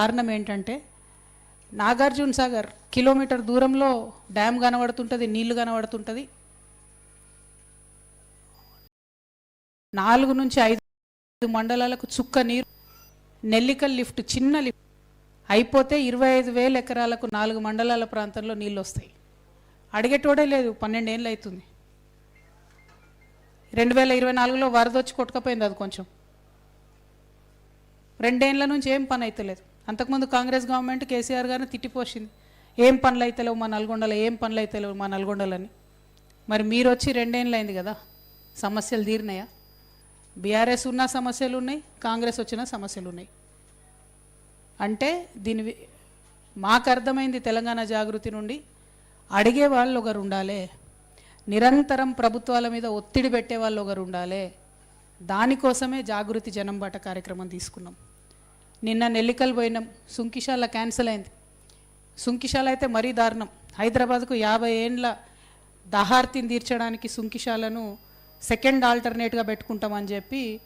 కారణం ఏంటంటే నాగార్జున సాగర్ కిలోమీటర్ దూరంలో డ్యామ్ కనబడుతుంటుంది నీళ్ళు కనబడుతుంటుంది. నాలుగు నుంచి ఐదు మండలాలకు చుక్క నీరు నెల్లికల్ లిఫ్ట్ చిన్న లిఫ్ట్. అయిపోతే ఇరవై ఐదు వేల ఎకరాలకు నాలుగు మండలాల ప్రాంతంలో నీళ్ళు వస్తాయి. అడిగేటోడే లేదు పన్నెండేళ్ళు అవుతుంది రెండు వేల ఇరవై నాలుగులో వరద వచ్చి కొట్టుకపోయింది అది కొంచెం. రెండేళ్ళ నుంచి ఏం పని అయితలేదు. అంతకుముందు కాంగ్రెస్ గవర్నమెంట్ కేసీఆర్ గారిని తిట్టిపోసింది. ఏం పనులు అయితలేవు మా నల్గొండలో ఏం పనులు అయితలేవు మా నల్గొండలని? మరి మీరు వచ్చి రెండేళ్ళు అయింది కదా సమస్యలు తీరినాయా? బీఆర్ఎస్ ఉన్న సమస్యలు ఉన్నాయి కాంగ్రెస్ వచ్చిన సమస్యలు ఉన్నాయి. అంటే దీని మాకు అర్థమైంది తెలంగాణ జాగృతి నుండి అడిగే వాళ్ళు ఒకరు ఉండాలి నిరంతరం ప్రభుత్వాల మీద ఒత్తిడి పెట్టే వాళ్ళు ఒకరు ఉండాలి దానికోసమే జాగృతి జనంబాట కార్యక్రమం తీసుకున్నాం. నిన్న నెల్లికల్ పోయినాం. సుంకిశాల క్యాన్సిల్ అయింది. సుంకిశాల అయితే మరీ దారుణం. హైదరాబాద్కు యాభై ఏండ్ల దహార్తిని తీర్చడానికి సుంకిశాలను సెకండ్ ఆల్టర్నేట్గా పెట్టుకుంటామని చెప్పి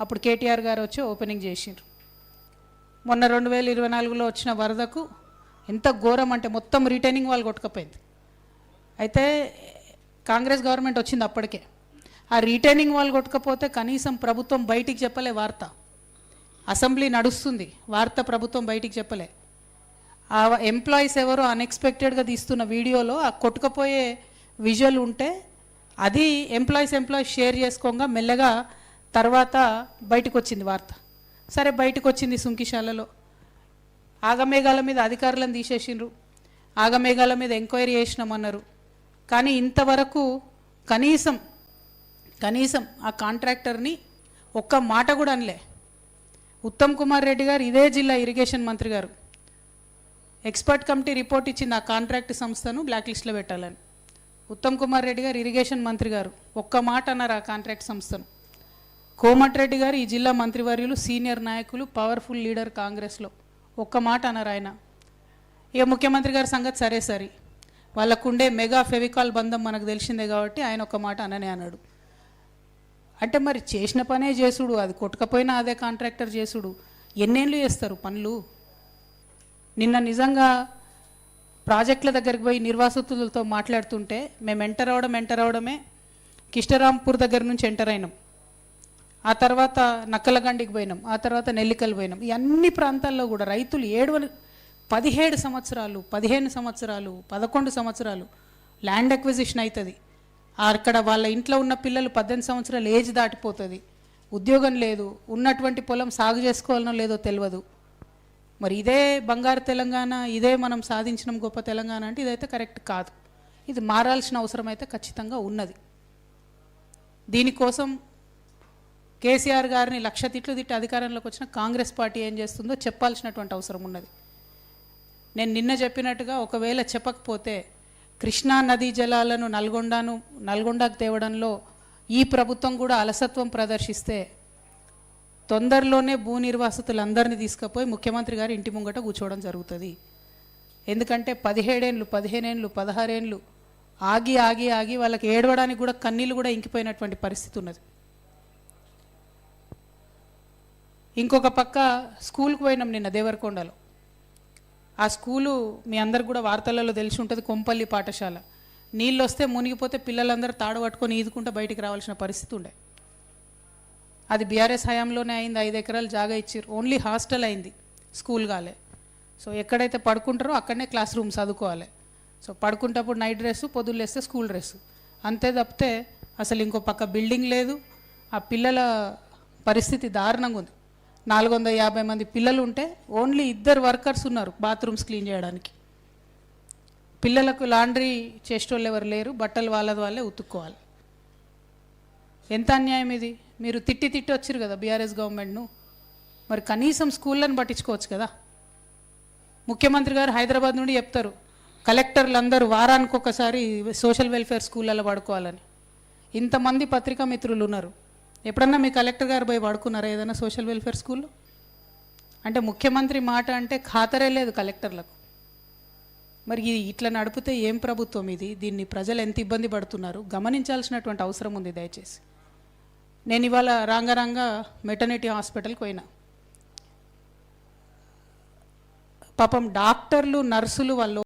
అప్పుడు కేటీఆర్ గారు వచ్చి ఓపెనింగ్ చేసిండ్రు. మొన్న రెండు వేల ఇరవై నాలుగులో వచ్చిన వరదకు ఎంత ఘోరం అంటే మొత్తం రిటైనింగ్ వాళ్ళు కొట్టుకపోయింది. అయితే కాంగ్రెస్ గవర్నమెంట్ వచ్చింది అప్పటికే. ఆ రిటైనింగ్ వాళ్ళు కొట్టుకపోతే కనీసం ప్రభుత్వం బయటికి చెప్పలే వార్త. అసెంబ్లీ నడుస్తుంది. వార్త ప్రభుత్వం బయటికి చెప్పలే. ఆ ఎంప్లాయీస్ ఎవరో అన్ఎక్స్పెక్టెడ్గా తీస్తున్న వీడియోలో ఆ కొట్టుకపోయే విజువల్ ఉంటే అది ఎంప్లాయీస్ ఎంప్లాయీస్ షేర్ చేసుకోగా మెల్లగా తర్వాత బయటకు వచ్చింది వార్త. సరే బయటకు వచ్చింది సుంకిశాలలో. ఆగమేఘాల మీద అధికారులను తీసేసిండ్రు. ఆగమేఘాల మీద ఎంక్వైరీ చేసినామన్నారు కానీ ఇంతవరకు కనీసం కనీసం ఆ కాంట్రాక్టర్ని ఒక్క మాట కూడా అనలే. ఉత్తమ్ కుమార్ రెడ్డి గారు ఇదే జిల్లా ఇరిగేషన్ మంత్రి గారు. ఎక్స్పర్ట్ కమిటీ రిపోర్ట్ ఇచ్చింది ఆ కాంట్రాక్ట్ సంస్థను బ్లాక్ లిస్ట్లో పెట్టాలని. ఉత్తమ్ కుమార్ రెడ్డి గారు ఇరిగేషన్ మంత్రి గారు. ఒక్క మాట అన్నారు ఆ కాంట్రాక్ట్ సంస్థను. కోమటిరెడ్డి గారు ఈ జిల్లా మంత్రివర్యులు సీనియర్ నాయకులు పవర్ఫుల్ లీడర్ కాంగ్రెస్లో. ఒక్క మాట అన్నారు ఆయన. ఇక ముఖ్యమంత్రి గారి సంగతి సరే సరే వాళ్ళకుండే మెగా ఫెవికాల్ బంధం మనకు తెలిసిందే కాబట్టి ఆయన ఒక మాట అననే అన్నాడు. అంటే మరి చేసిన పనే చేసుడు అది కొట్టకపోయినా అదే కాంట్రాక్టర్ చేసుడు. ఎన్నేళ్ళు చేస్తారు పనులు? నిన్న నిజంగా ప్రాజెక్టుల దగ్గరికి పోయి నిర్వాసితులతో మాట్లాడుతుంటే మేము ఎంటర్ అవడం ఎంటర్ అవడమే కిష్టరాంపూర్ దగ్గర నుంచి ఎంటర్ అయినాం. ఆ తర్వాత నక్కలగండికి పోయినాం ఆ తర్వాత నెల్లికలు పోయినాం. ఈ అన్ని ప్రాంతాల్లో కూడా రైతులు ఏడు పదిహేడు సంవత్సరాలు పదిహేను సంవత్సరాలు పదకొండు సంవత్సరాలు ల్యాండ్ అక్విజిషన్ అవుతుంది అక్కడ వాళ్ళ ఇంట్లో ఉన్న పిల్లలు పద్దెనిమిది సంవత్సరాలు ఏజ్ దాటిపోతుంది. ఉద్యోగం లేదు. ఉన్నటువంటి పొలం సాగు చేసుకోవాలనో లేదో తెలియదు మరి ఇదే బంగారు తెలంగాణ ఇదే మనం సాధించిన గొప్ప తెలంగాణ అంటే ఇదైతే కరెక్ట్ కాదు. ఇది మారాల్సిన అవసరం అయితే ఖచ్చితంగా ఉన్నది. దీనికోసం కేసీఆర్ గారిని లక్ష తిట్లు తిట్టి అధికారంలోకి వచ్చిన కాంగ్రెస్ పార్టీ ఏం చేస్తుందో చెప్పాల్సినటువంటి అవసరం ఉన్నది. నేను నిన్న చెప్పినట్టుగా ఒకవేళ చెప్పకపోతే కృష్ణా నదీ జలాలను నల్గొండను నల్గొండకు తేవడంలో ఈ ప్రభుత్వం కూడా అలసత్వం ప్రదర్శిస్తే తొందరలోనే భూ నిర్వాసితులందరినీ తీసుకుపోయి ముఖ్యమంత్రి గారి ఇంటి ముంగట కూర్చోవడం జరుగుతుంది. ఎందుకంటే పదిహేడేండ్లు పదిహేనేండ్లు పదహారేండ్లు ఆగి ఆగి ఆగి వాళ్ళకి ఏడవడానికి కూడా కన్నీళ్ళు కూడా ఇంకిపోయినటువంటి పరిస్థితి ఉన్నది. ఇంకొక పక్క స్కూల్కి పోయినాం నిన్న దేవరకొండలో. ఆ స్కూలు మీ అందరు కూడా వార్తలలో తెలిసి ఉంటుంది కొంపల్లి పాఠశాల. నీళ్ళు వస్తే మునిగిపోతే పిల్లలందరూ తాడు పట్టుకొని ఈదుకుంటూ బయటికి రావాల్సిన పరిస్థితి ఉండే. అది బీఆర్ఎస్ హయాంలోనే అయింది ఐదు ఎకరాలు జాగా ఇచ్చారు. ఓన్లీ హాస్టల్ అయింది స్కూల్ కాలే. సో ఎక్కడైతే పడుకుంటారో అక్కడనే క్లాస్ రూమ్ చదువుకోవాలి. సో పడుకుంటప్పుడు నైట్ డ్రెస్ పొద్దున్న లేస్తే స్కూల్ డ్రెస్ అంతే తప్పితే అసలు ఇంకో పక్క బిల్డింగ్ లేదు ఆ పిల్లల పరిస్థితి దారుణంగా ఉంది. నాలుగు వందల యాభై మంది పిల్లలు ఉంటే ఓన్లీ ఇద్దరు వర్కర్స్ ఉన్నారు బాత్రూమ్స్ క్లీన్ చేయడానికి. పిల్లలకు లాండ్రీ చేసేటోళ్ళు ఎవరు లేరు బట్టలు వాళ్ళది వాళ్ళే ఉతుక్కోవాలి. ఎంత అన్యాయం ఇది? మీరు తిట్టి తిట్టి వచ్చారు కదా బీఆర్ఎస్ గవర్నమెంట్ను. మరి కనీసం స్కూళ్ళని పట్టించుకోవచ్చు కదా? ముఖ్యమంత్రి గారు హైదరాబాద్ నుండి చెప్తారు కలెక్టర్లు అందరూ వారానికి ఒకసారి సోషల్ వెల్ఫేర్ స్కూళ్ళలో పడుకోవాలని. ఇంతమంది పత్రికా మిత్రులు ఉన్నారు ఎప్పుడన్నా మీ కలెక్టర్ గారు పోయి పడుకున్నారా ఏదైనా సోషల్ వెల్ఫేర్ స్కూల్లో? అంటే ముఖ్యమంత్రి మాట అంటే ఖాతరే లేదు కలెక్టర్లకు. మరి ఇది ఇట్లా నడిపితే ఏం ప్రభుత్వం ఇది? దీన్ని ప్రజలు ఎంత ఇబ్బంది పడుతున్నారు? గమనించాల్సినటువంటి అవసరం ఉంది దయచేసి. నేను ఇవాళ రాంగరాంగ మెటర్నిటీ హాస్పిటల్కి పోయినా. పాపం డాక్టర్లు నర్సులు వాళ్ళు